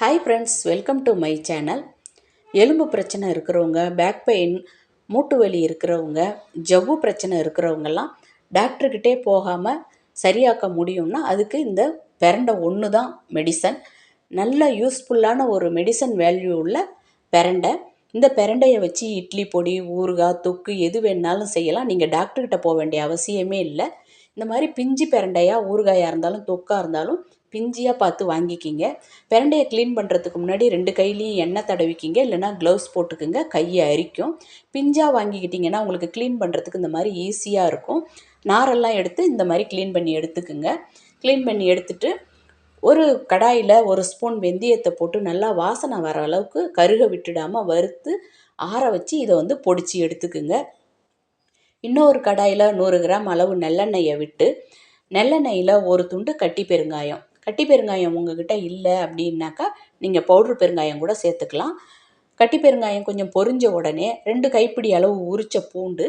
Hi friends welcome to my channel எலும்பு பிரச்சனை இருக்கிறவங்க பேக் பெயின் மூட்டு வலி இருக்கிறவங்க ஜவ்வு பிரச்சனை இருக்கிறவங்கெல்லாம் டாக்டர்கிட்டே போகாமல் சரியாக்க முடியும்னா அதுக்கு இந்த பிரண்டை ஒன்று தான் மெடிசன் நல்ல யூஸ்ஃபுல்லான ஒரு மெடிசன் வேல்யூ உள்ள பெரண்டை. இந்த பிரண்டையை வச்சு இட்லி பொடி ஊறுகாய் தொக்கு எது வேணாலும் செய்யலாம். நீங்கள் டாக்டர்கிட்ட போக வேண்டிய அவசியமே இல்லை. இந்த மாதிரி பிஞ்சு பிரண்டையாக ஊறுகாயாக இருந்தாலும் தொக்காக இருந்தாலும் பிஞ்சியாக பார்த்து வாங்கிக்கிங்க. பிரண்டையை க்ளீன் பண்ணுறதுக்கு முன்னாடி ரெண்டு கையிலையும் எண்ணெய் தடவிக்கிங்க. இல்லைனா க்ளவுஸ் போட்டுக்குங்க. கையை அரிக்கும். பிஞ்சாக வாங்கிக்கிட்டிங்கன்னா உங்களுக்கு க்ளீன் பண்ணுறதுக்கு இந்த மாதிரி ஈஸியாக இருக்கும். நாரெல்லாம் எடுத்து இந்த மாதிரி க்ளீன் பண்ணி எடுத்துக்குங்க. க்ளீன் பண்ணி எடுத்துட்டு ஒரு கடாயில் ஒரு ஸ்பூன் வெந்தயத்தை போட்டு நல்லா வாசனை வர அளவுக்கு கருக விட்டுடாமல் வறுத்து ஆற வச்சு இதை வந்து பொடிச்சு எடுத்துக்குங்க. இன்னொரு கடாயில் நூறு கிராம் அளவு நல்லெண்ணெயை விட்டு நெல்லெண்ணெயில் ஒரு துண்டு கட்டி பெருங்காயம். கட்டி பெருங்காயம் உங்ககிட்ட இல்லை அப்படின்னாக்கா நீங்கள் பவுட்ரு பெருங்காயம் கூட சேர்த்துக்கலாம். கட்டி பெருங்காயம் கொஞ்சம் பொரிஞ்ச உடனே ரெண்டு கைப்பிடி அளவு உரித்த பூண்டு.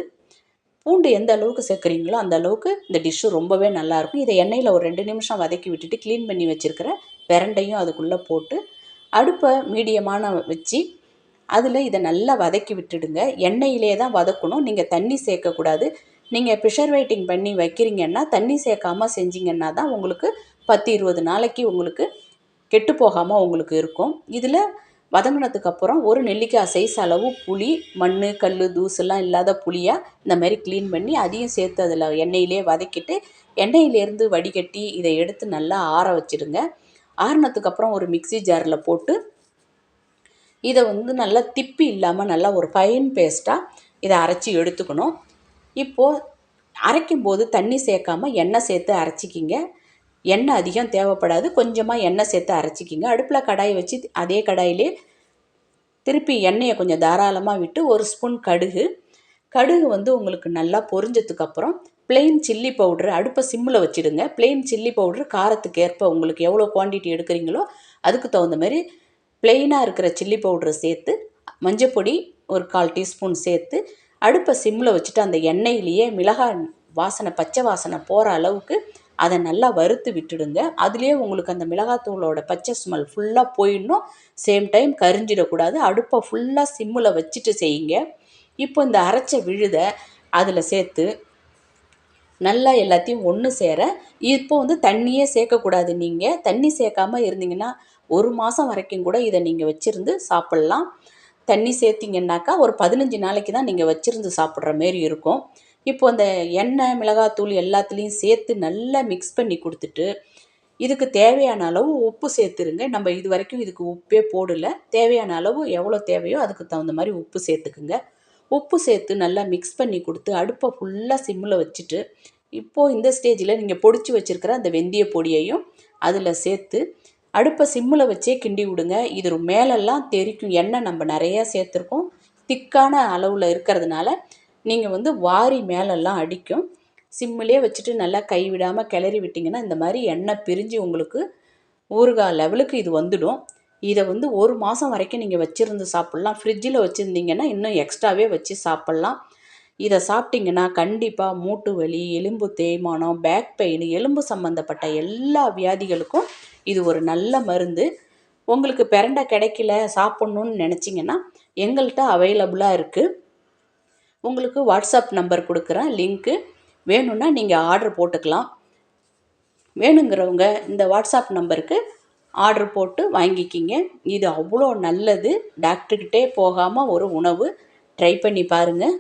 பூண்டு எந்த அளவுக்கு சேர்க்குறீங்களோ அந்த அளவுக்கு இந்த டிஷ்ஷு ரொம்பவே நல்லாயிருக்கும் இதை எண்ணெயில் ஒரு ரெண்டு நிமிஷம் வதக்கி விட்டுட்டு க்ளீன் பண்ணி வச்சுருக்கிற பிரண்டையும் அதுக்குள்ளே போட்டு அடுப்பை மீடியமான வச்சு அதில் இதை நல்லா வதக்கி விட்டுடுங்க. எண்ணெயிலே தான் வதக்கணும். நீங்கள் தண்ணி சேர்க்கக்கூடாது. நீங்கள் ப்ரெஷர் வெயிட்டிங் பண்ணி வைக்கிறீங்கன்னா தண்ணி சேர்க்காமல் செஞ்சீங்கன்னா தான் உங்களுக்கு பத்து இருபது நாளைக்கு உங்களுக்கு கெட்டு போகாமல் உங்களுக்கு இருக்கும். இதில் வதங்கினதுக்கு அப்புறம் ஒரு நெல்லிக்காய் சைஸ் அளவு புளி மண் கல் தூசுலாம் இல்லாத புளியாக இந்த மாதிரி க்ளீன் பண்ணி அதையும் சேர்த்து அதில் எண்ணெயிலே வதக்கிட்டு எண்ணெயிலேருந்து வடிகட்டி இதை எடுத்து நல்லா ஆற வச்சிடுங்க. ஆறினதுக்கப்புறம் ஒரு மிக்சி ஜாரில் போட்டு இதை வந்து நல்லா திப்பி இல்லாமல் நல்லா ஒரு ஃபைன் பேஸ்ட்டாக இதை அரைச்சி எடுத்துக்கணும். இப்போது அரைக்கும்போது தண்ணி சேர்க்காமல் எண்ணெய் சேர்த்து அரைச்சிக்கிங்க. எண்ணெய் அதிகம் தேவைப்படாது. கொஞ்சமாக எண்ணெய் சேர்த்து அரைச்சிக்கிங்க. அடுப்பில் கடாயை வச்சு அதே கடாயிலே திருப்பி எண்ணெயை கொஞ்சம் தாராளமாக விட்டு ஒரு ஸ்பூன் கடுகு. கடுகு வந்து உங்களுக்கு நல்லா பொரிஞ்சதுக்கப்புறம் பிளெயின் சில்லி பவுட்ரு அடுப்பை சிம்மில் வச்சுடுங்க. பிளெயின் சில்லி பவுட்ரு காரத்துக்கு ஏற்ப உங்களுக்கு எவ்வளோ குவான்டிட்டி எடுக்கிறீங்களோ அதுக்கு தகுந்த மாதிரி பிளெயினாக இருக்கிற சில்லி பவுட்ரு சேர்த்து மஞ்சப்பொடி ஒரு கால் டீஸ்பூன் சேர்த்து அடுப்பை சிம்மில் வச்சுட்டு அந்த எண்ணெயிலேயே மிளகாய் வாசனை பச்சை வாசனை போகிற அளவுக்கு அதை நல்லா வறுத்து விட்டுடுங்க. அதுலேயே உங்களுக்கு அந்த மிளகாத்தூளோட பச்சை ஸ்மெல் ஃபுல்லாக போயிடணும். சேம் டைம் கரிஞ்சிடக்கூடாது. அடுப்பை ஃபுல்லாக சிம்மில் வச்சுட்டு செய்யுங்க. இப்போ இந்த அரைச்ச விழுதை அதில் சேர்த்து நல்லா எல்லாத்தையும் ஒன்று சேர இப்போ வந்து தண்ணியே சேர்க்கக்கூடாது நீங்கள் தண்ணி சேர்க்காமல் இருந்தீங்கன்னா ஒரு மாதம் வரைக்கும் கூட இதை நீங்கள் வச்சுருந்து சாப்பிட்லாம். தண்ணி சேர்த்திங்கன்னாக்கா ஒரு பதினஞ்சு நாளைக்கு தான் நீங்கள் வச்சுருந்து சாப்பிட்ற மாரி இருக்கும். இப்போ அந்த எண்ணெய் மிளகாத்தூள் எல்லாத்துலேயும் சேர்த்து நல்லா மிக்ஸ் பண்ணி கொடுத்துட்டு இதுக்கு தேவையான அளவு உப்பு சேர்த்துருங்க. நம்ம இது வரைக்கும் இதுக்கு உப்பே போடலை. தேவையான அளவு எவ்வளோ தேவையோ அதுக்கு தகுந்த மாதிரி உப்பு சேர்த்துக்குங்க. உப்பு சேர்த்து நல்லா மிக்ஸ் பண்ணி கொடுத்து அடுப்பை ஃபுல்லாக சிம்மில் வச்சுட்டு இப்போது இந்த ஸ்டேஜில் நீங்கள் பொடிச்சு வச்சுருக்கிற அந்த வெந்தய பொடியையும் அதில் சேர்த்து அடுப்பை சிம்மில் வச்சே கிண்டி விடுங்க. இது மேலெல்லாம் தெரிக்கும். எண்ணெய் நம்ம நிறையா சேர்த்துருக்கோம். திக்கான அளவில் இருக்கிறதுனால நீங்கள் வந்து வாரி மேலெல்லாம் அடிக்கும். சிம்மிலே வச்சுட்டு நல்லா கை விடாமல் கிளறி விட்டிங்கன்னா இந்த மாதிரி எண்ணெய் பிரிஞ்சு உங்களுக்கு ஊறுகாய் லெவலுக்கு இது வந்துடும். இதை வந்து ஒரு மாதம் வரைக்கும் நீங்கள் வச்சுருந்து சாப்பிட்லாம். ஃப்ரிட்ஜில் வச்சுருந்தீங்கன்னா இன்னும் எக்ஸ்ட்ராவே வச்சு சாப்பிட்லாம். இதை சாப்பிட்டிங்கன்னா கண்டிப்பாக மூட்டு வலி எலும்பு தேய்மானம் பேக் பெயின் எலும்பு சம்மந்தப்பட்ட எல்லா வியாதிகளுக்கும் இது ஒரு நல்ல மருந்து. உங்களுக்கு பிரண்டை கிடைக்கல சாப்பிட்ணுன்னு நினச்சிங்கன்னா எங்கள்கிட்ட அவைலபிளாக இருக்குது உங்களுக்கு வாட்ஸ்அப் நம்பர் கொடுக்குறேன் லிங்க்கு வேணும்னா நீங்கள் ஆர்டர் போட்டுக்கலாம். வேணுங்கிறவங்க இந்த வாட்ஸ்அப் நம்பருக்கு ஆர்டர் போட்டு வாங்கிக்கிங்க. இது அவ்வளோ நல்லது. டாக்டர்கிட்டே போகாமல் ஒரு உணவு. ட்ரை பண்ணி பாருங்கள்